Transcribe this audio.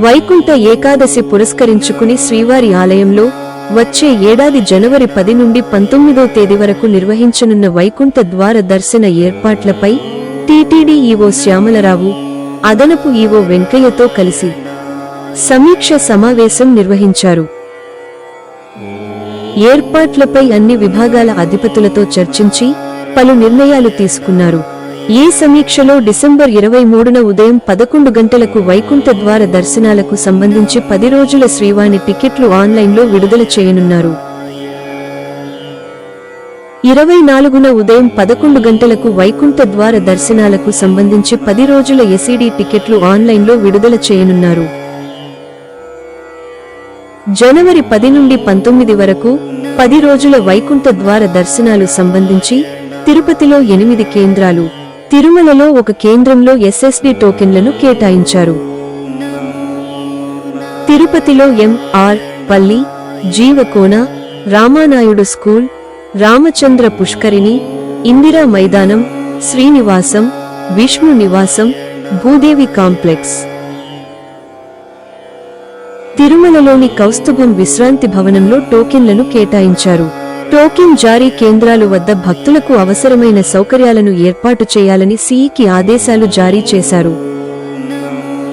వైకుంఠ ఏకాదశి పురస్కరించుకుని శ్రీవారి ఆలయంలో వచ్చే ఏడాది జనవరి పది నుండి పంతొమ్మిదో తేదీ వరకు నిర్వహించనున్న వైకుంఠ ద్వార దర్శన ఏర్పాట్లపై టీటీడీ ఈవో శ్యామలరావు అదనపు ఈవో వెంకయ్యతో కలిసి సమీక్ష సమావేశం నిర్వహించారు. ఏర్పాట్లపై అన్ని విభాగాల అధిపతులతో చర్చించి పలు నిర్ణయాలు తీసుకున్నారు. ఈ సమీక్షలో డిసెంబర్ ఇరవై మూడున ఉదయం పదకొండు గంటలకు వైకుంఠ ద్వార దర్శనాలకు సంబంధించి పది రోజుల శ్రీవాణి టికెట్లు ఆన్లైన్లో విడుదల చేయనున్నారు. ఇరవై నాలుగున ఉదయం పదకొండు గంటలకు వైకుంఠ ద్వార దర్శనాలకు సంబంధించి పది రోజుల ఎసిడి టికెట్లు ఆన్లైన్లో విడుదల చేయనున్నారు. జనవరి పది నుండి పంతొమ్మిది వరకు పది రోజుల వైకుంఠ ద్వార దర్శనాలు సంబంధించి తిరుపతిలో ఎనిమిది కేంద్రాలు తిరుమలలో ఒక కేంద్రంలో ఎస్ఎస్డి టోకెన్లను కేటాయించారు. తిరుపతిలో ఎంఆర్ పల్లి జీవకోన రామానాయుడు స్కూల్ రామచంద్ర పుష్కరిణి ఇందిరా మైదానం శ్రీనివాసం విష్ణు నివాసం భూదేవి కాంప్లెక్స్. తిరుమలలోని కౌస్తుభం విశ్రాంతి భవనంలో టోకెన్లను కేటాయించారు. టోకెన్ జారీ కేంద్రాలు వద్ద భక్తులకు అవసరమైన సౌకర్యాలను ఏర్పాటు చేయాలని సీఈకి ఆదేశాలు జారీ చేశారు.